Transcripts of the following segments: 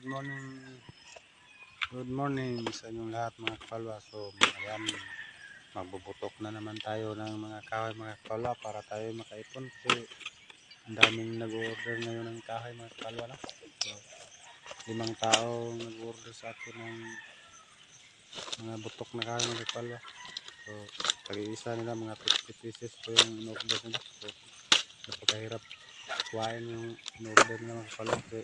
Good morning sa inyong lahat mga kapalwa. So, ayan, magbubutok na naman tayo ng mga kahoy mga kapalwa para tayo makaipon kasi ang daming nag-order ngayon ng kahoy mga kapalwa na. So, limang tao nag-order sa akin ng mga butok na kahoy mga kapalwa. So, pag-iisa nila mga 50 pieces po yung in-order nila. So, napakahirap kuhain yung in-order nila mga kapalwa kasi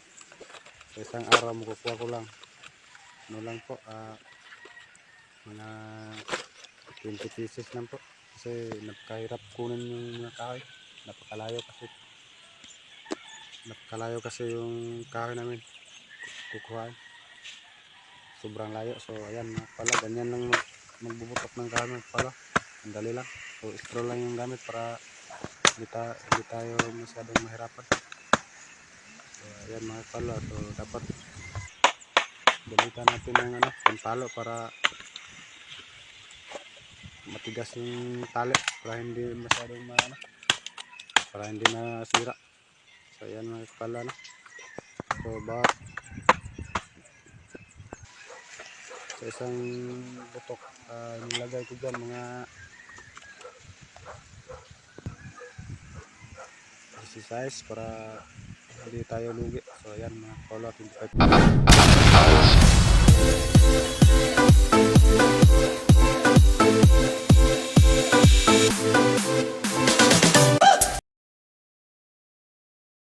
sa isang araw makukuha ko lang. Ano lang po ah, mga 20 pieces lang po. Kasi napakahirap kunin yung mga kahoy. Napakalayo kasi. Napakalayo kasi yung kahoy namin kukuhaan sobrang layo. So ayan pala ganyan lang mag, magbubutok ng mga pala. Ang dali lang. So straw lang yung gamit para hindi, ta, hindi tayo masyadong mahirapan ayan mga pala so dapat Gamitan natin ng ano, pampalo para matigas yung tali para hindi masyadong maano para hindi masira. So ayan mga kapala no. So ba sa isang butok uh, nilagay ko dyan mga easy size para hindi tayo lugi. So ayan mga kapala 25